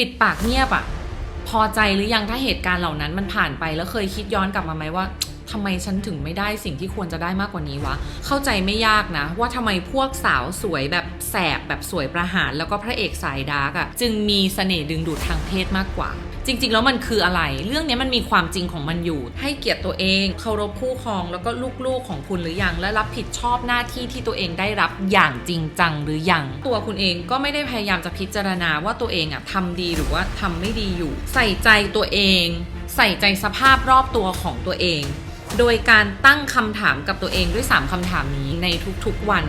ปิดปากเงียบอะพอใจหรือยังถ้าเหตุการณ์เหล่านั้นมันผ่านไปแล้วเคยคิดย้อนกลับมาไหมว่าทำไมฉันถึงไม่ได้สิ่งที่ควรจะได้มากกว่านี้วะ เข้าใจไม่ยากนะ ว่าทำไมพวกสาวสวยแบบแสบแบบสวยประหาร แล้วก็พระเอกสายดาร์กอะจึงมีเสน่ห์ดึงดูดทางเพศมากกว่า จริง ๆ แล้วมันคืออะไร เรื่องนี้มันมีความจริงของมันอยู่ ให้เกียรติตัวเองเคารพคู่ครองแล้วก็ลูกๆของคุณหรือยังและรับผิดชอบหน้าที่ที่ตัวเองได้รับอย่างจริงจังหรือยังตัวคุณเองก็ไม่ได้พยายามจะพิจารณาว่าตัวเองอะทำดีหรือว่าทำไม่ดีอยู่ ใส่ใจตัวเอง ใส่ใจสภาพรอบตัวของตัวเอง โดยการตั้งคำถามกับตัวเองด้วย 3คำถามนี้ในทุกๆวัน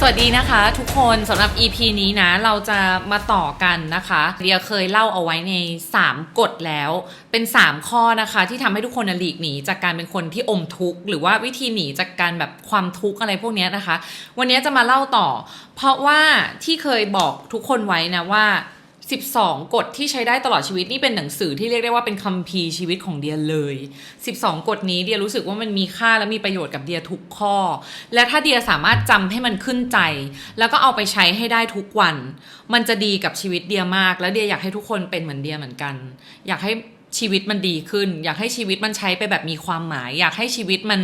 สวัสดีนะคะทุกคนสำหรับ EP นี้นะ เราจะมาต่อกันนะคะเดียเคยเล่าเอาไว้ใน 3กฎแล้ว เป็น 3 ข้อนะคะ ที่ทำให้ทุกคนหลีกหนีจากการเป็นคนที่อมทุกข์หรือว่าวิธีหนีจากการแบบความทุกข์อะไรพวกนี้นะคะ วันนี้จะมาเล่าต่อ เพราะว่าที่เคยบอกทุกคนไว้นะว่า 12 กฎที่ใช้ได้ตลอดชีวิตนี่เป็นหนังสือที่เรียกได้ว่าเป็นคัมภีร์ชีวิตของเดียเลย 12 กฎนี้เดียรู้สึกว่ามันมีค่าและมีประโยชน์กับเดียทุกข้อ และถ้าเดียสามารถจำให้มันขึ้นใจ แล้วก็เอาไปใช้ให้ได้ทุกวัน มันจะดีกับชีวิตเดียมาก และเดียอยากให้ทุกคนเป็นเหมือนเดียเหมือนกัน อยากให้ ชีวิตมันดีขึ้น อยากให้ชีวิตมันใช้ไปแบบมีความหมาย อยากให้ชีวิตมัน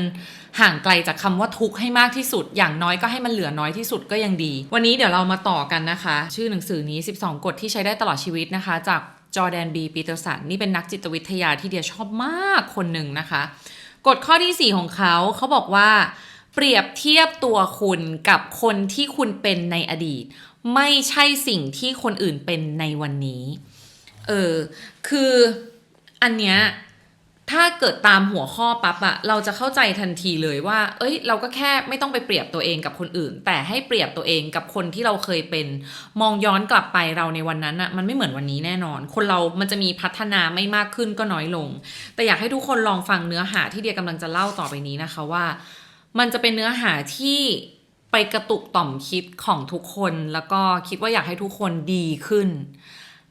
ห่างไกลจากคำว่าทุกข์ให้มากที่สุด อย่างน้อยก็ให้มันเหลือน้อยที่สุดก็ยังดี วันนี้เดี๋ยวเรามาต่อกันนะคะ ชื่อหนังสือนี้ 12 กฎที่ใช้ได้ตลอดชีวิตนะคะ จากจอร์แดนบีปีเตอร์สันนี่เป็นนักจิตวิทยาที่เดียชอบมากคนหนึ่งนะคะกฎข้อที่ 4 ของเขาเขาบอกว่า เปรียบเทียบตัวคุณกับคนที่คุณเป็นในอดีต ไม่ใช่สิ่งที่คนอื่นเป็นในวันนี้ เออคือ อันเนี้ยถ้าเกิดตามหัวข้อปั๊บอะเราจะเข้าใจทันทีเลยว่า เอ้ย เราก็แค่ไม่ต้องไปเปรียบตัวเองกับคนอื่น แต่ให้เปรียบตัวเองกับคนที่เราเคยเป็น มองย้อนกลับไปเราในวันนั้นอะมันไม่เหมือนวันนี้แน่นอน คนเรามันจะมีพัฒนาไม่มากขึ้นก็น้อยลง แต่อยากให้ทุกคนลองฟังเนื้อหาที่เดียกำลังจะเล่าต่อไปนี้นะคะว่า มันจะเป็นเนื้อหาที่ไปกระตุกต่อมคิดของทุกคน แล้วก็คิดว่าอยากให้ทุกคนดีขึ้น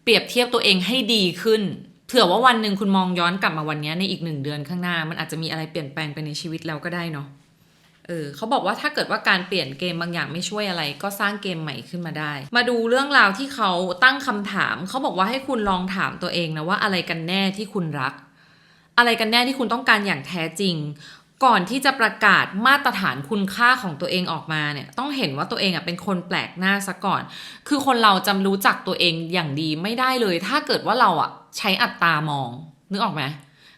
เปรียบเทียบตัวเองให้ดีขึ้น เผื่อว่าวันหนึ่งคุณมองย้อนกลับมาวันนี้ในอีกหนึ่งเดือนข้างหน้า มันอาจจะมีอะไรเปลี่ยนแปลงไปในชีวิตแล้วก็ได้เนาะเออเขาบอกว่าถ้าเกิดว่าการเปลี่ยนเกมบางอย่างไม่ช่วยอะไร ก็สร้างเกมใหม่ขึ้นมาได้ มาดูเรื่องราวที่เขาตั้งคำถาม เขาบอกว่าให้คุณลองถามตัวเองนะว่าอะไรกันแน่ที่คุณรัก อะไรกันแน่ที่คุณต้องการอย่างแท้จริง ก่อนที่จะประกาศมาตรฐานคุณค่าของตัวเองออกมาเนี่ยต้องเห็นว่าตัวเองอะเป็นคนแปลกหน้าซะก่อน คือคนเราจำรู้จักตัวเองอย่างดีไม่ได้เลย ถ้าเกิดว่าเราอะใช้อัตตามองนึกออกไหม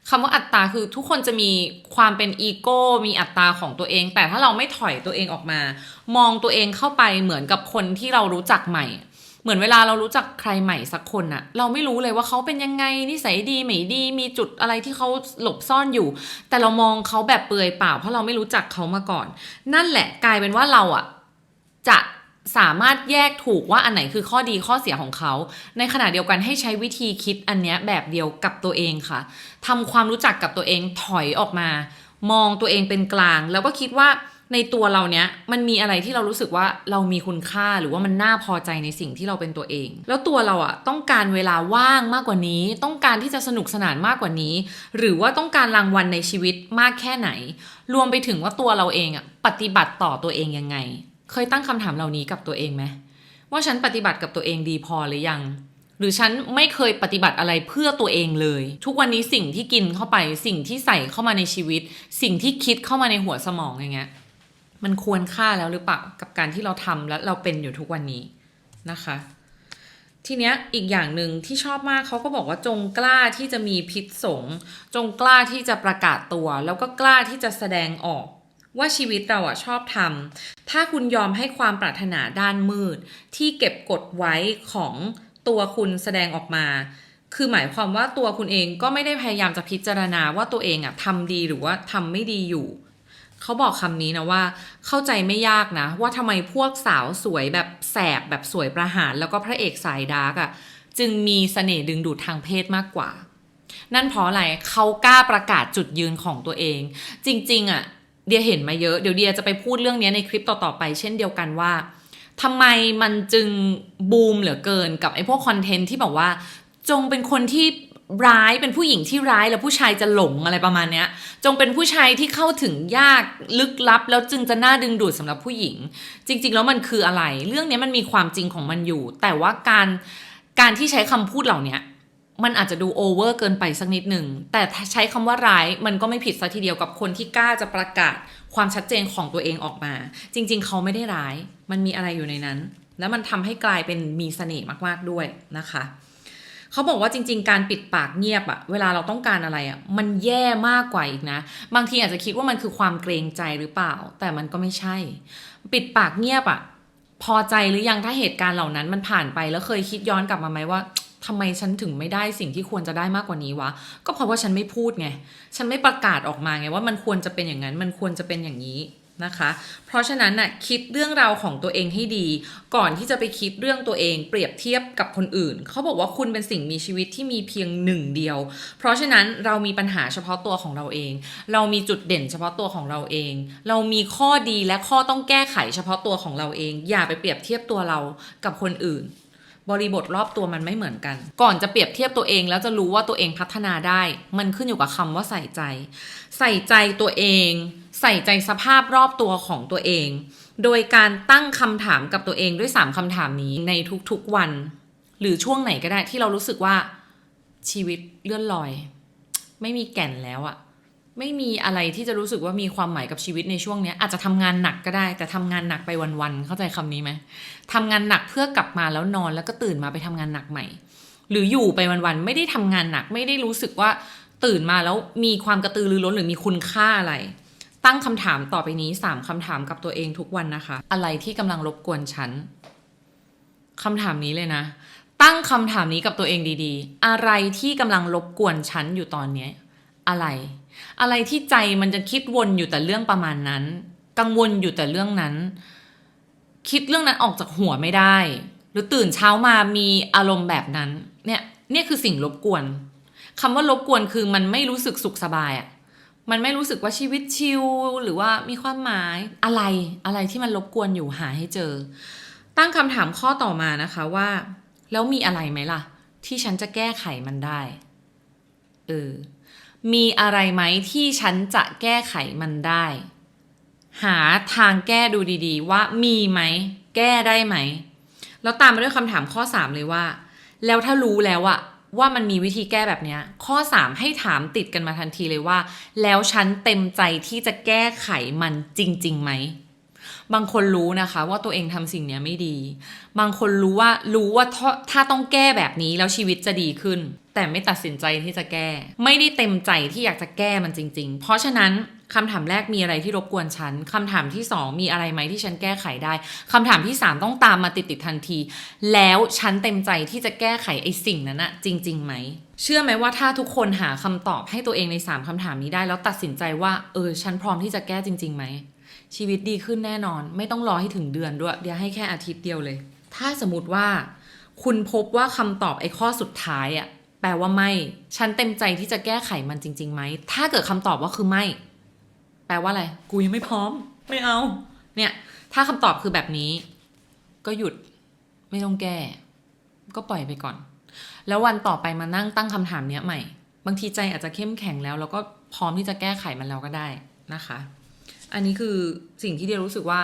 คำว่าอัตตาคือทุกคนจะมีความเป็นอีโก้มีอัตตาของตัวเอง แต่ถ้าเราไม่ถอยตัวเองออกมา มองตัวเองเข้าไปเหมือนกับคนที่เรารู้จักใหม่ เหมือนเวลาเรารู้จักใครใหม่สักคนอะเราไม่รู้เลยว่าเขาเป็นยังไงนิสัยดีไม่ดี มีจุดอะไรที่เขาหลบซ่อนอยู่ แต่เรามองเขาแบบเปลือยเปล่า เพราะเราไม่รู้จักเขามาก่อน นั่นแหละกลายเป็นว่าเราอะจะสามารถแยกถูกว่าอันไหนคือข้อดีข้อเสียของเขา ในขณะเดียวกันให้ใช้วิธีคิดอันเนี้ยแบบเดียวกับตัวเองค่ะทำความรู้จักกับตัวเองถอยออกมา มองตัวเองเป็นกลาง แล้วก็คิดว่า ในตัวเราเนี้ยมันมีอะไรที่เรารู้สึกว่าเรามีคุณค่าหรือว่ามันน่าพอใจในสิ่งที่เราเป็นตัวเอง แล้วตัวเราอะต้องการเวลาว่างมากกว่านี้ ต้องการที่จะสนุกสนานมากกว่านี้ หรือว่าต้องการรางวัลในชีวิตมากแค่ไหน รวมไปถึงว่าตัวเราเองอะปฏิบัติต่อตัวเองยังไง เคยตั้งคำถามเหล่านี้กับตัวเองไหมว่าฉันปฏิบัติกับตัวเองดีพอหรือยังหรือฉันไม่เคยปฏิบัติอะไรเพื่อตัวเองเลย ทุกวันนี้สิ่งที่กินเข้าไป สิ่งที่ใส่เข้ามาในชีวิต สิ่งที่คิดเข้ามาในหัวสมองอย่างเงี้ย มันควรค่าแล้วหรือเปล่ากับการที่เราทำและเราเป็นอยู่ทุกวันนี้นะคะ ทีเนี้ยอีกอย่างหนึ่งที่ชอบมากเขาก็บอกว่าจงกล้าที่จะมีพิษสงจงกล้าที่จะประกาศตัว แล้วก็กล้าที่จะแสดงออกว่าชีวิตเราอะชอบทำ ถ้าคุณยอมให้ความปรารถนาด้านมืด ที่เก็บกดไว้ของตัวคุณแสดงออกมา คือหมายความว่าตัวคุณเองก็ไม่ได้พยายามจะพิจารณาว่าตัวเองอะทำดีหรือว่าทำไม่ดีอยู่ เขาบอกคำนี้นะว่า เข้าใจไม่ยากนะ ว่าทำไมพวกสาวสวยแบบแสบแบบสวยประหาร แล้วก็พระเอกสายดาร์กอะจึงมีเสน่ห์ดึงดูดทางเพศมากกว่า นั่นเพราะอะไรเขากล้าประกาศจุดยืนของตัวเอง จริงๆอะเดียเห็นมาเยอะเดี๋ยวเดียจะไปพูดเรื่องนี้ในคลิปต่อๆไป เช่นเดียวกันว่าทำไมมันจึงบูมเหลือเกินกับไอ้พวกคอนเทนต์ที่บอกว่า จงเป็นคนที่ ร้ายเป็นผู้หญิงที่ร้ายแล้วผู้ชายจะหลงอะไรประมาณเนี้ย จงเป็นผู้ชายที่เข้าถึงยากลึกลับ แล้วจึงจะน่าดึงดูดสำหรับผู้หญิง จริง ๆ แล้วมันคืออะไร เรื่องนี้มันมีความจริงของมันอยู่ แต่ว่าการการที่ใช้คำพูดเหล่านี้มันอาจจะดูโอเวอร์เกินไปสักนิดหนึ่ง แต่ใช้คำว่าร้ายมันก็ไม่ผิดซะทีเดียวกับคนที่กล้าจะประกาศความชัดเจนของตัวเองออกมา จริง ๆ เขาไม่ได้ร้าย มันมีอะไรอยู่ในนั้น แล้วมันทำให้กลายเป็นมีเสน่ห์มากๆด้วยนะคะ เขาบอกว่าจริง ๆ การปิดปากเงียบอะเวลาเราต้องการอะไรอะมันแย่มากกว่าอีกนะ บางทีอาจจะคิดว่ามันคือความเกรงใจหรือเปล่า แต่มันก็ไม่ใช่ ปิดปากเงียบอะพอใจหรือยังถ้าเหตุการณ์เหล่านั้นมันผ่านไปแล้วเคยคิดย้อนกลับมาไหมว่าทำไมฉันถึงไม่ได้สิ่งที่ควรจะได้มากกว่านี้วะ ก็เพราะว่าฉันไม่พูดไง ฉันไม่ประกาศออกมาไงว่ามันควรจะเป็นอย่างนั้น มันควรจะเป็นอย่างนี้ นะคะ เพราะฉะนั้นน่ะคิดเรื่องราวของตัวเองให้ดี ก่อนที่จะไปคิดเรื่องตัวเอง เปรียบเทียบกับคนอื่น เขาบอกว่าคุณเป็นสิ่งมีชีวิตที่มีเพียงหนึ่งเดียว เพราะฉะนั้นเรามีปัญหาเฉพาะตัวของเราเอง เรามีจุดเด่นเฉพาะตัวของเราเอง เรามีข้อดีและข้อต้องแก้ไขเฉพาะตัวของเราเอง อย่าไปเปรียบเทียบตัวเรากับคนอื่นบริบทรอบตัวมันไม่เหมือนกัน ก่อนจะเปรียบเทียบตัวเองแล้วจะรู้ว่าตัวเองพัฒนาได้ มันขึ้นอยู่กับคำว่าใส่ใจ ใส่ใจตัวเอง ใส่ใจสภาพรอบตัวของตัวเอง โดยการตั้งคำถามกับตัวเองด้วย 3คำถามนี้ในทุกๆวัน หรือช่วงไหนก็ได้ที่เรารู้สึกว่าชีวิตเลื่อนลอย ไม่มีแก่นแล้วอะไม่มีอะไรที่จะรู้สึกว่ามีความหมายกับชีวิตในช่วงนี้อาจจะทำงานหนักก็ได้ แต่ทำงานหนักไปวันๆเข้าใจคำนี้ไหมทำงานหนักเพื่อกลับมาแล้วนอนแล้วก็ตื่นมาไปทำงานหนักใหม่ หรืออยู่ไปวันๆไม่ได้ทำงานหนัก ไม่ได้รู้สึกว่าตื่นมาแล้วมีความกระตือรือร้นหรือมีคุณค่าอะไร ตั้งคำถามต่อไปนี้สามคำถามกับตัวเองทุกวันนะคะ อะไรที่กำลังรบกวนฉันคำถามนี้เลยนะ ตั้งคำถามนี้กับตัวเองดีๆ อะไรที่กำลังรบกวนฉันอยู่ตอนนี้ อะไร อะไรที่ใจมันจะคิดวนอยู่แต่เรื่องประมาณนั้น กังวลอยู่แต่เรื่องนั้น คิดเรื่องนั้นออกจากหัวไม่ได้ หรือตื่นเช้ามามีอารมณ์แบบนั้น เนี่ยเนี่ยคือสิ่งรบกวนคำว่ารบกวนคือมันไม่รู้สึกสุขสบายอะ มันไม่รู้สึกว่าชีวิตชิลหรือว่ามีความหมายอะไรอะไรที่มันรบกวนอยู่หาให้เจอ ตั้งคำถามข้อต่อมานะคะว่า แล้วมีอะไรไหมล่ะ ที่ฉันจะแก้ไขมันได้เออมีอะไรไหมที่ฉันจะแก้ไขมันได้ หาทางแก้ดูดีๆ ว่ามีไหม แก้ได้ไหม แล้วตามมาด้วยคำถามข้อ 3 เลยว่า แล้วถ้ารู้แล้วอะ ว่ามันมีวิธีแก้แบบนี้ข้อ 3 ให้ถามติดกันมาทันทีเลยว่า แล้วฉันเต็มใจที่จะแก้ไขมันจริงๆไหมบางคนรู้นะคะว่าตัวเองทำสิ่งเนี้ยไม่ดี บางคนรู้ว่ารู้ว่าถ้าถ้าต้องแก้แบบนี้แล้วชีวิตจะดีขึ้น แต่ไม่ตัดสินใจที่จะแก้ ไม่ได้เต็มใจที่อยากจะแก้มันจริง ๆ เพราะฉะนั้น คำถามแรกมีอะไรที่รบกวนฉันคำถามที่สองมีอะไรไหมที่ฉันแก้ไขได้คำถามที่สามต้องตามมาติดๆทันที แล้วฉันเต็มใจที่จะแก้ไขไอ้สิ่งนั้นอะจริงๆไหม เชื่อไหมว่าถ้าทุกคนหาคำตอบให้ตัวเองในสามคำถามนี้ได้ แล้วตัดสินใจว่าเออฉันพร้อมที่จะแก้จริงๆไหมชีวิตดีขึ้นแน่นอน ไม่ต้องรอให้ถึงเดือนด้วย เดี๋ยวให้แค่อาทิตย์เดียวเลย ถ้าสมมติว่า คุณพบว่าคำตอบไอ้ข้อสุดท้ายอะแปลว่าไม่ ฉันเต็มใจที่จะแก้ไขมันจริงๆไหม ถ้าเกิดคำตอบว่าคือไม่ แปลว่าอะไร กูยังไม่พร้อม ไม่เอา เนี่ย ถ้าคำตอบคือแบบนี้ ก็หยุด ไม่ต้องแก้ ก็ปล่อยไปก่อน แล้ววันต่อไปมานั่งตั้งคำถามเนี้ยใหม่ บางทีใจอาจจะเข้มแข็งแล้ว แล้วก็พร้อมที่จะแก้ไขมันแล้วก็ได้นะคะ อันนี้คือสิ่งที่เดียรู้สึกว่า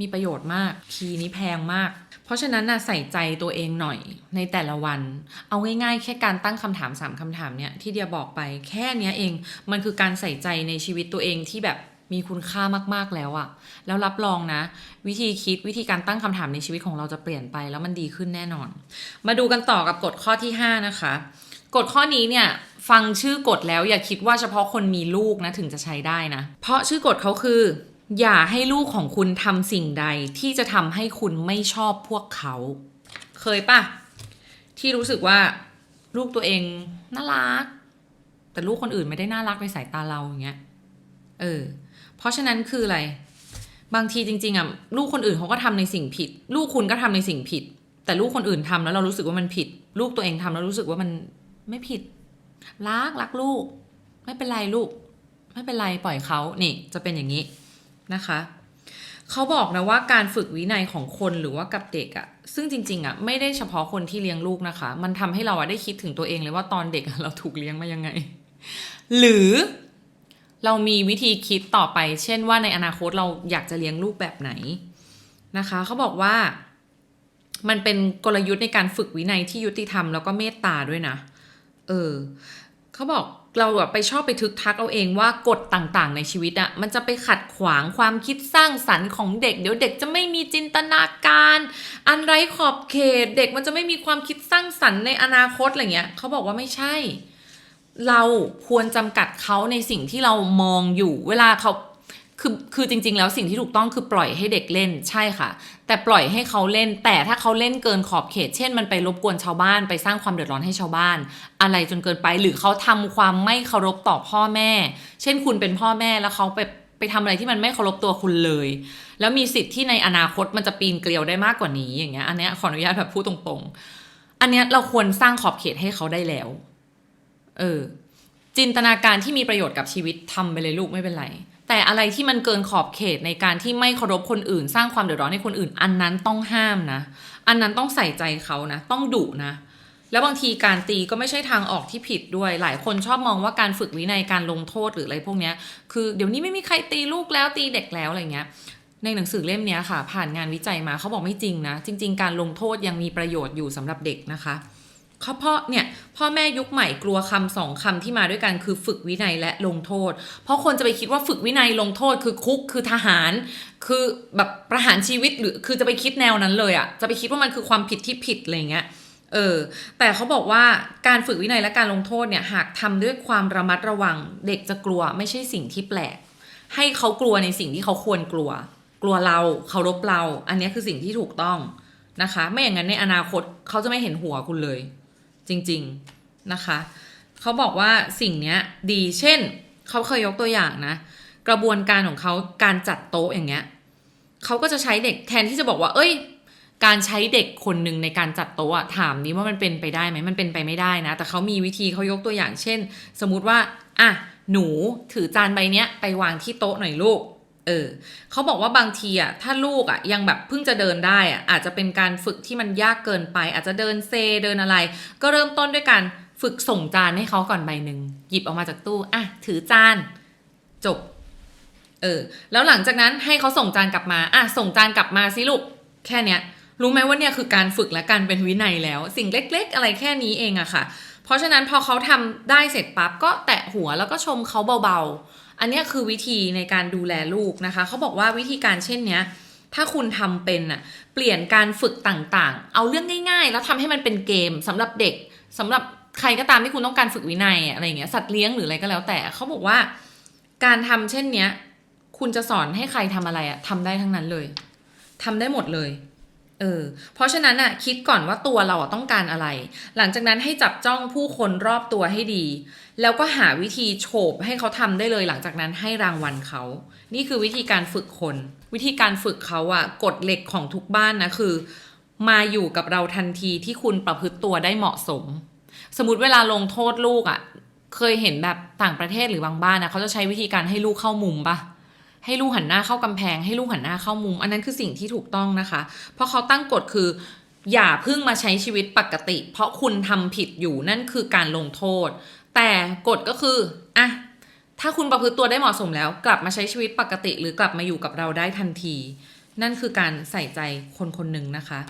มีประโยชน์มาก คีย์นี้แพงมาก เพราะฉะนั้นนะใส่ใจตัวเองหน่อยในแต่ละวัน เอาง่ายๆ แค่การตั้งคำถาม 3คำถามเนี่ยที่เดียบอกไปแค่เนี้ยเอง มันคือการใส่ใจในชีวิตตัวเองที่แบบมีคุณค่ามากๆแล้วอะแล้วรับรองนะ วิธีคิดวิธีการตั้งคำถามในชีวิตของเราจะเปลี่ยนไปแล้วมันดีขึ้นแน่นอน มาดูกันต่อกับกฎข้อที่ 5 นะคะ กฎข้อนี้เนี่ยฟังชื่อกฎแล้วอย่าคิดว่าเฉพาะคนมีลูกนะถึงจะใช้ได้นะ เพราะชื่อกฎเขาคือ อย่าให้ลูกของคุณทำสิ่งใดที่จะทำให้คุณไม่ชอบพวกเขา เคยปะที่รู้สึกว่าลูกตัวเองน่ารัก แต่ลูกคนอื่นไม่ได้น่ารักในสายตาเราอย่างเงี้ยเออ เพราะฉะนั้นคืออะไร บางทีจริง ๆอะลูกคนอื่นเขาก็ทำในสิ่งผิด ลูกคุณก็ทำในสิ่งผิด แต่ลูกคนอื่นทำแล้วเรารู้สึกว่ามันผิด ลูกตัวเองทำแล้วรู้สึกว่ามันไม่ผิด รักรักลูก ไม่เป็นไรลูก ไม่เป็นไรปล่อยเขานี่ จะเป็นอย่างนี้ นะคะเขาบอกนะว่าการฝึกวินัยของคนหรือว่ากับเด็กอะซึ่งจริงๆอะไม่ได้เฉพาะคนที่เลี้ยงลูกนะคะ มันทำให้เราอะได้คิดถึงตัวเองเลยว่าตอนเด็กเราถูกเลี้ยงมายังไง หรือเรามีวิธีคิดต่อไป เช่นว่าในอนาคตเราอยากจะเลี้ยงลูกแบบไหนนะคะเขาบอกว่า มันเป็นกลยุทธ์ในการฝึกวินัยที่ยุติธรรมแล้วก็เมตตาด้วยนะ เออเขาบอก เราแบบไปชอบไปทึกทักเอาเองว่ากฎต่างๆ ในชีวิตอะมันจะไปขัดขวางความคิดสร้างสรรค์ของเด็ก เดี๋ยวเด็กจะไม่มีจินตนาการ อันไร้ขอบเขต เด็กมันจะไม่มีความคิดสร้างสรรค์ในอนาคตอะไรเงี้ยเขาบอกว่าไม่ใช่ เราควรจำกัดเขาในสิ่งที่เรามองอยู่ เวลาเขา คือคือจริง ๆ แล้วสิ่งที่ถูกต้องคือปล่อยให้เด็กเล่นใช่ค่ะ แต่ปล่อยให้เขาเล่น แต่ถ้าเขาเล่นเกินขอบเขต เช่น มันไปรบกวนชาวบ้านไปสร้างความเดือดร้อนให้ชาวบ้าน อะไรจนเกินไปหรือเขาทำความไม่เคารพต่อพ่อแม่ เช่นคุณเป็นพ่อแม่แล้วเขาไปไปทำอะไรที่มันไม่เคารพตัวคุณเลย แล้วมีสิทธิ์ที่ในอนาคตมันจะปีนเกลียวได้มากกว่านี้อย่างเงี้ยอันเนี้ยขออนุญาตแบบพูดตรงๆ อันเนี้ยเราควรสร้างขอบเขตให้เขาได้แล้ว เออ จินตนาการที่มีประโยชน์กับชีวิตทำไปเลยลูกไม่เป็นไร แต่อะไรที่มันเกินขอบเขตในการที่ไม่เคารพคนอื่น สร้างความเดือดร้อนให้คนอื่น อันนั้นต้องห้ามนะ อันนั้นต้องใส่ใจเขานะ ต้องดุนะ แล้วบางทีการตีก็ไม่ใช่ทางออกที่ผิดด้วย หลายคนชอบมองว่าการฝึกวินัยการลงโทษหรืออะไรพวกนี้คือเดี๋ยวนี้ไม่มีใครตีลูกแล้วตีเด็กแล้วอะไรเงี้ยในหนังสือเล่มนี้ค่ะ ผ่านงานวิจัยมาเขาบอกไม่จริงนะ จริง ๆ การลงโทษยังมีประโยชน์อยู่สำหรับเด็กนะคะ เขาเพราะเนี่ยพ่อแม่ยุคใหม่กลัวคำสองคำที่มาด้วยกันคือฝึกวินัยและลงโทษ เพราะคนจะไปคิดว่าฝึกวินัยลงโทษ คือคุกคือทหาร คือแบบประหารชีวิตหรือคือจะไปคิดแนวนั้นเลยอะ่ะจะไปคิดว่ามันคือความผิดที่ผิดอะไรเงี้ยเออแต่เขาบอกว่าการฝึกวินัยและการลงโทษเนี่ยหากทำด้วยความระมัดระวัง เด็กจะกลัวไม่ใช่สิ่งที่แปลก ให้เขากลัวในสิ่งที่เขาควรกลัว กลัวเราเคารพเรา อันนี้คือสิ่งที่ถูกต้องนะคะ ไม่อย่างนั้นในอนาคตเขาจะไม่เห็นหัวคุณเลย จริง ๆนะคะเขาบอกว่าสิ่งนี้ดีเช่นเขาเคยยกตัวอย่างนะ กระบวนการของเขาการจัดโต๊ะอย่างเงี้ยเขาก็จะใช้เด็กแทนที่จะบอกว่า เอ้ย การใช้เด็กคนหนึ่งในการจัดโต๊ะอะถามนี้ว่ามันเป็นไปได้ไหมมันเป็นไปไม่ได้นะ แต่เขามีวิธีเขายกตัวอย่างเช่น สมมุติว่าอะหนูถือจานใบเนี้ยไปวางที่โต๊ะหน่อยลูก เออเขาบอกว่าบางทีอะถ้าลูกอะยังแบบเพิ่งจะเดินได้อะอาจจะเป็นการฝึกที่มันยากเกินไป อาจจะเดินเซเดินอะไร ก็เริ่มต้นด้วยการฝึกส่งจานให้เขาก่อนใบหนึ่งหยิบออกมาจากตู้อะถือจานจบเออแล้วหลังจากนั้นให้เขาส่งจานกลับมาอะส่งจานกลับมาสิลูกแค่เนี้ยรู้ไหมว่าเนี่ยคือการฝึกและการเป็นวินัยแล้ว สิ่งเล็ก ๆ อะไรแค่นี้เองอะค่ะ เพราะฉะนั้นพอเขาทำได้เสร็จปั๊บก็แตะหัวแล้วก็ชมเขาเบาๆ อันนี้คือวิธีในการดูแลลูกนะคะ เขาบอกว่าวิธีการเช่นเนี้ย ถ้าคุณทำเป็นอะเปลี่ยนการฝึกต่างๆ เอาเรื่องง่าย ๆ แล้วทำให้มันเป็นเกมสำหรับเด็กสำหรับใครก็ตามที่คุณต้องการฝึกวินัยอะไรเงี้ยสัตว์เลี้ยงหรืออะไรก็แล้วแต่เขาบอกว่า การทำเช่นเนี้ย คุณจะสอนให้ใครทำอะไรอะทำได้ทั้งนั้นเลยทำได้หมดเลย เออ เพราะฉะนั้นอะคิดก่อนว่าตัวเราต้องการอะไร หลังจากนั้นให้จับจ้องผู้คนรอบตัวให้ดี แล้วก็หาวิธีโฉบให้เขาทำได้เลย หลังจากนั้นให้รางวัลเขา นี่คือวิธีการฝึกคน วิธีการฝึกเขาอะกฎเหล็กของทุกบ้านนะคือ มาอยู่กับเราทันทีที่คุณประพฤติตัวได้เหมาะสม สมมติเวลาลงโทษลูกอะเคยเห็นแบบต่างประเทศหรือบางบ้านนะเขาจะใช้วิธีการให้ลูกเข้ามุมปะ ให้ลูกหันหน้าเข้ากำแพง ให้ลูกหันหน้าเข้ามุม อันนั้นคือสิ่งที่ถูกต้องนะคะ เพราะเขาตั้งกฎคือ อย่าเพิ่งมาใช้ชีวิตปกติ เพราะคุณทำผิดอยู่นั่นคือการลงโทษ แต่กฎก็คืออะถ้าคุณประพฤติตัวได้เหมาะสมแล้ว กลับมาใช้ชีวิตปกติ หรือกลับมาอยู่กับเราได้ทันที นั่นคือการใส่ใจคนคนหนึ่งนะคะ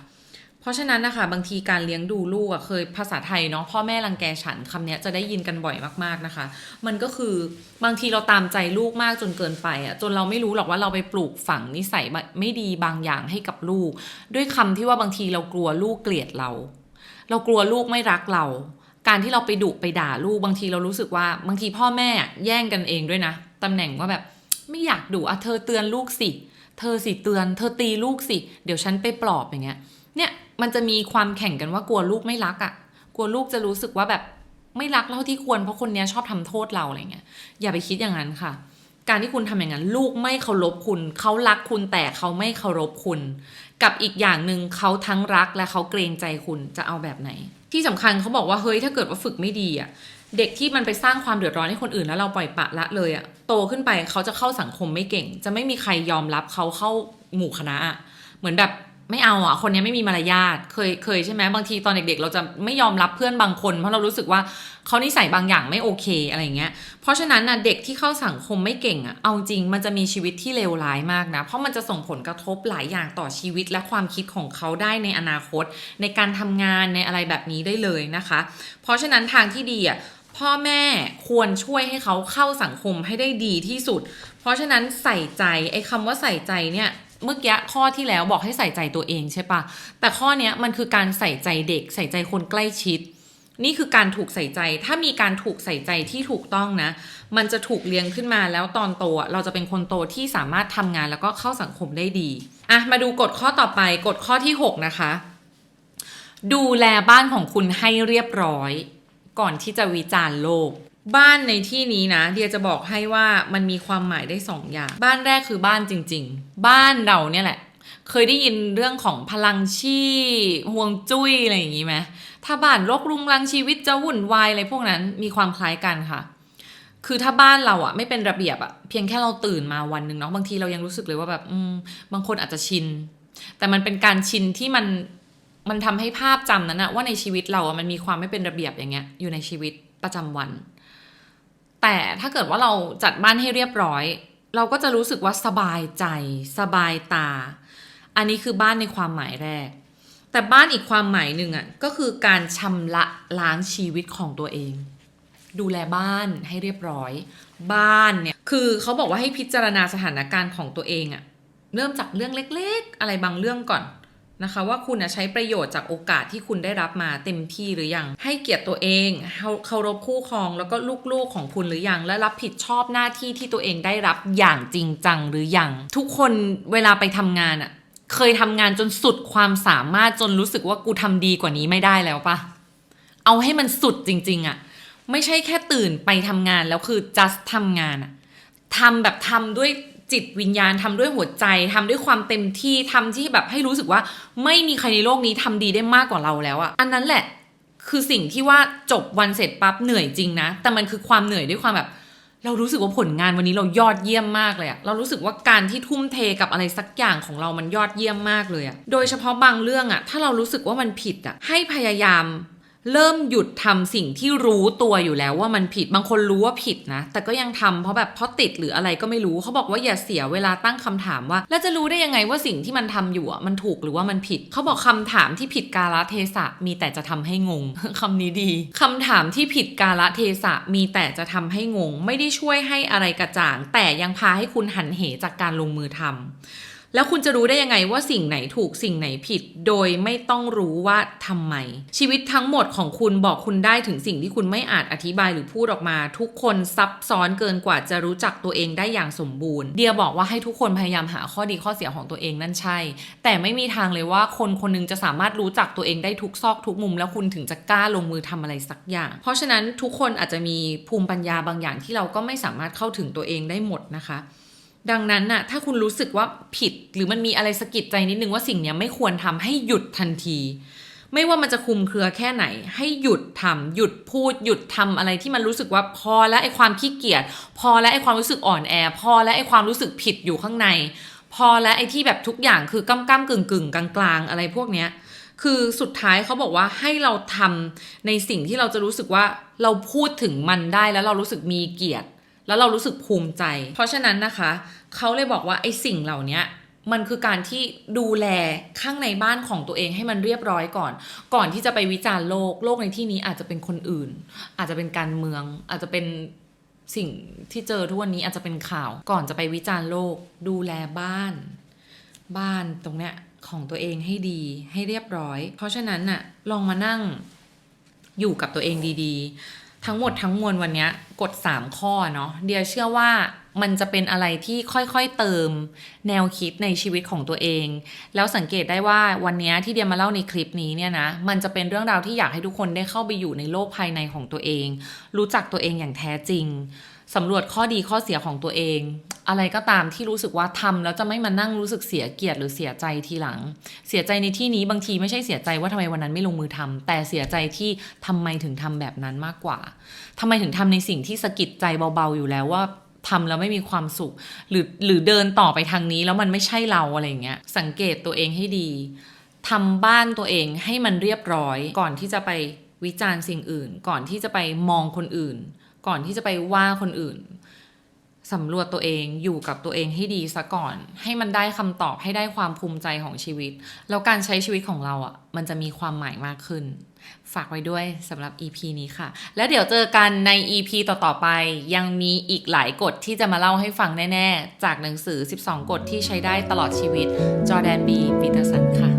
ราะฉะนั้นนะคะบางทีการเลี้ยงดูลูกอะเคยภาษาไทยเนาะพ่อแม่รังแกฉันคำนี้จะได้ยินกันบ่อยมากๆนะคะ มันก็คือบางทีเราตามใจลูกมากจนเกินไปอะจนเราไม่รู้หรอกว่าเราไปปลูกฝังนิสัยไม่ดีบางอย่างให้กับลูก ด้วยคำที่ว่าบางทีเรากลัวลูกเกลียดเรา เรากลัวลูกไม่รักเราการที่เราไปดุไปด่าลูกบางทีเรารู้สึกว่าบางทีพ่อแม่แย่งกันเองด้วยนะตำแหน่งว่าแบบไม่อยากดุอะเธอเตือนลูกสิ เธอสิเตือน เธอตีลูกสิ เดี๋ยวฉันไปปลอบอย่างเงี้ยเนี่ย มันจะมีความแข่งกันว่ากลัวลูกไม่รักอะ่ะ กลัวลูกจะรู้สึกว่าแบบไม่รักเท่าที่ควรเพราะคนเนี้ยชอบทำโทษเราอะไรเงี้ย อย่าไปคิดอย่างนั้นค่ะ การที่คุณทำอย่างนั้น ลูกไม่เคารพคุณ เขารักคุณแต่เขาไม่เคารพคุณ กับอีกอย่างหนึ่งเขาทั้งรักและเขาเกรงใจคุณจะเอาแบบไหน ที่สำคัญเขาบอกว่าเฮ้ยถ้าเกิดว่าฝึกไม่ดีอะเด็กที่มันไปสร้างความเดือดร้อนให้คนอื่นแล้วเราปล่อยปะละเลยอะโตขึ้นไปเขาจะเข้าสังคมไม่เก่ง จะไม่มีใครยอมรับเขาเข้าหมู่คณะเหมือนแบบ ไม่เอาอะ คนนี้ไม่มีมารยาท เคย เคยใช่ไหมบางทีตอนเด็กๆ เราจะไม่ยอมรับเพื่อนบางคน เพราะเรารู้สึกว่าเขานิสัยบางอย่างไม่โอเคอะไรเงี้ย เพราะฉะนั้นน่ะเด็กที่เข้าสังคมไม่เก่งอะ เอาจริงมันจะมีชีวิตที่เลวร้ายมากนะ เพราะมันจะส่งผลกระทบหลายอย่างต่อชีวิตและความคิดของเขาได้ในอนาคต ในการทำงานในอะไรแบบนี้ได้เลยนะคะ เพราะฉะนั้นทางที่ดีอะพ่อแม่ควรช่วยให้เขาเข้าสังคมให้ได้ดีที่สุด เพราะฉะนั้นใส่ใจไอ้คำว่าใส่ใจเนี่ย เมื่อกี้ข้อที่แล้วบอกให้ใส่ใจตัวเองใช่ปะแต่ข้อเนี้ยมันคือการใส่ใจเด็ก ใส่ใจคนใกล้ชิด นี่คือการถูกใส่ใจ ถ้ามีการถูกใส่ใจที่ถูกต้องนะ มันจะถูกเลี้ยงขึ้นมาแล้วตอนโตเราจะเป็นคนโตที่สามารถทำงานแล้วก็เข้าสังคมได้ดีอะมาดูกฎข้อต่อไปกฎข้อที่ 6 นะคะ ดูแลบ้านของคุณให้เรียบร้อย ก่อนที่จะวิจารณ์โลก บ้านในที่นี้นะเดียจะบอกให้ว่ามันมีความหมายได้สองอย่าง บ้านแรกคือบ้านจริง ๆ บ้านเราเนี่ยแหละ เคยได้ยินเรื่องของพลังชีห่วงจุ้ยอะไรอย่างนี้ไหมถ้าบ้านรกรุงรังชีวิตจะวุ่นวายอะไรพวกนั้นมีความคล้ายกันค่ะ คือถ้าบ้านเราอะไม่เป็นระเบียบอะเพียงแค่เราตื่นมาวันหนึ่งเนาะบางทีเรายังรู้สึกเลยว่าแบบอืมบางคนอาจจะชิน แต่มันเป็นการชินที่มันมันทำให้ภาพจำนั้นอะว่าในชีวิตเราอะมันมีความไม่เป็นระเบียบอย่างเงี้ยอยู่ในชีวิตประจำวัน แต่ถ้าเกิดว่าเราจัดบ้านให้เรียบร้อย เราก็จะรู้สึกว่าสบายใจ สบายตา อันนี้คือบ้านในความหมายแรก แต่บ้านอีกความหมายหนึ่งอะก็คือการชำระล้างชีวิตของตัวเอง ดูแลบ้านให้เรียบร้อย บ้านเนี่ยคือเขาบอกว่าให้พิจารณาสถานการณ์ของตัวเองอะเริ่มจากเรื่องเล็ก ๆ อะไรบางเรื่องก่อน นะคะว่าคุณใช้ประโยชน์จากโอกาสที่คุณได้รับมาเต็มที่หรือยัง ให้เกียรติตัวเองเคารพคู่ครองแล้วก็ลูกๆของคุณหรือยัง และรับผิดชอบหน้าที่ที่ตัวเองได้รับอย่างจริงจังหรือยัง ทุกคนเวลาไปทำงานอะเคยทำงานจนสุดความสามารถจนรู้สึกว่ากูทำดีกว่านี้ไม่ได้แล้วปะเอาให้มันสุดจริง ๆอะไม่ใช่แค่ตื่นไปทำงานแล้วคือ just ทำงานอะทำแบบทำด้วย จิตวิญญาณทำด้วยหัวใจทำด้วยความเต็มที่ทำที่แบบให้รู้สึกว่า ไม่มีใครในโลกนี้ทำดีได้มากกว่าเราแล้วอะอันนั้นแหละ คือสิ่งที่ว่าจบวันเสร็จปั๊บเหนื่อยจริงนะ แต่มันคือความเหนื่อยด้วยความแบบ เรารู้สึกว่าผลงานวันนี้เรายอดเยี่ยมมากเลยอะเรารู้สึกว่าการที่ทุ่มเทกับอะไรสักอย่างของเรามันยอดเยี่ยมมากเลยอะโดยเฉพาะบางเรื่องอะถ้าเรารู้สึกว่ามันผิดอะให้พยายาม เริ่มหยุดทำสิ่งที่รู้ตัวอยู่แล้วว่ามันผิดบางคนรู้ว่าผิดนะ แต่ก็ยังทำเพราะแบบเพราะติดหรืออะไรก็ไม่รู้เขาบอกว่าอย่าเสียเวลาตั้งคำถามว่า แล้วจะรู้ได้ยังไงว่าสิ่งที่มันทำอยู่อะมันถูกหรือว่ามันผิด เขาบอกคำถามที่ผิดกาลเทศะมีแต่จะทำให้งงคำนี้ดีคำถามที่ผิดกาลเทศะมีแต่จะทำให้งง ไม่ได้ช่วยให้อะไรกระจ่าง แต่ยังพาให้คุณหันเหจากการลงมือทำ แล้วคุณจะรู้ได้ยังไงว่าสิ่งไหนถูกสิ่งไหนผิด โดยไม่ต้องรู้ว่าทำไม ชีวิตทั้งหมดของคุณบอกคุณได้ถึงสิ่งที่คุณไม่อาจอธิบายหรือพูดออกมา ทุกคนซับซ้อนเกินกว่าจะรู้จักตัวเองได้อย่างสมบูรณ์ เดียบอกว่าให้ทุกคนพยายามหาข้อดีข้อเสียของตัวเองนั่นใช่ แต่ไม่มีทางเลยว่าคนคนหนึงจะสามารถรู้จักตัวเองได้ทุกซอกทุกมุม แล้วคุณถึงจะกล้าลงมือทำอะไรสักอย่าง เพราะฉะนั้นทุกคนอาจจะมีภูมิปัญญาบางอย่างที่เราก็ไม่สามารถเข้าถึงตัวเองได้หมดนะคะ ดังนั้นน่ะถ้าคุณรู้สึกว่าผิดหรือมันมีอะไรสะกิดใจนิดนึงว่าสิ่งนี้ไม่ควรทำให้หยุดทันที ไม่ว่ามันจะคุมเครือแค่ไหน ให้หยุดทำหยุดพูด หยุดทำอะไรที่มันรู้สึกว่าพอแล้วไอ้ความขี้เกียจพอแล้วไอ้ความรู้สึกอ่อนแอ พอแล้วไอ้ความรู้สึกผิดอยู่ข้างใน พอแล้วไอ้ที่แบบทุกอย่างคือก้ำก้ำกึ่งกึ่งกลางกลางๆ อะไรพวกเนี้ยคือสุดท้ายเขาบอกว่าให้เราทำในสิ่งที่เราจะรู้สึกว่าเราพูดถึงมันได้แล้วเรารู้สึกมีเกียรติ แล้วเรารู้สึกภูมิใจ เพราะฉะนั้นนะคะเขาเลยบอกว่าไอ้สิ่งเหล่านี้มันคือการที่ดูแลข้างในบ้านของตัวเองให้มันเรียบร้อยก่อน ก่อนที่จะไปวิจารณ์โลก โลกในที่นี้อาจจะเป็นคนอื่น อาจจะเป็นการเมือง อาจจะเป็นสิ่งที่เจอทุกวันนี้อาจจะเป็นข่าว ก่อนจะไปวิจารณ์โลก ดูแลบ้าน บ้านตรงเนี้ยของตัวเองให้ดีให้เรียบร้อย เพราะฉะนั้นน่ะลองมานั่งอยู่กับตัวเองดีๆ ทั้งหมดทั้งมวลวันนี้กด 3 ข้อเนาะเดียเชื่อว่ามันจะเป็นอะไรที่ค่อยๆเติม แนวคิดในชีวิตของตัวเอง แล้วสังเกตได้ว่าวันนี้ที่เดียมาเล่าในคลิปนี้เนี่ยนะมันจะเป็นเรื่องราวที่อยากให้ทุกคนได้เข้าไปอยู่ในโลกภายในของตัวเอง รู้จักตัวเองอย่างแท้จริง สำรวจข้อดีข้อเสียของตัวเอง อะไรก็ตามที่รู้สึกว่าทำแล้วจะไม่มานั่งรู้สึกเสียเกียรติหรือเสียใจทีหลัง เสียใจในที่นี้บางทีไม่ใช่เสียใจว่าทำไมวันนั้นไม่ลงมือทำแต่เสียใจที่ทำไมถึงทำแบบนั้นมากกว่าทำไมถึงทำในสิ่งที่สะกิดใจเบาๆอยู่แล้วว่าทำแล้วไม่มีความสุข หรือหรือเดินต่อไปทางนี้แล้วมันไม่ใช่เราอะไรเงี้ยสังเกตตัวเองให้ดีทำบ้านตัวเองให้มันเรียบร้อย ก่อนที่จะไปวิจารณ์สิ่งอื่น ก่อนที่จะไปมองคนอื่น ก่อนที่จะไปว่าคนอื่นสำรวจตัวเองอยู่กับตัวเองให้ดีซะก่อน ให้มันได้คำตอบให้ได้ความภูมิใจของชีวิต แล้วการใช้ชีวิตของเราอะ มันจะมีความหมายมากขึ้น ฝากไว้ด้วยสำหรับ EP นี้ค่ะ แล้วเดี๋ยวเจอกันใน EP ต่อๆไป ยังมีอีกหลายกฎที่จะมาเล่าให้ฟังแน่ ๆ จากหนังสือ 12 กฎที่ใช้ได้ตลอดชีวิตจอแดนบีปีเตอร์สันค่ะ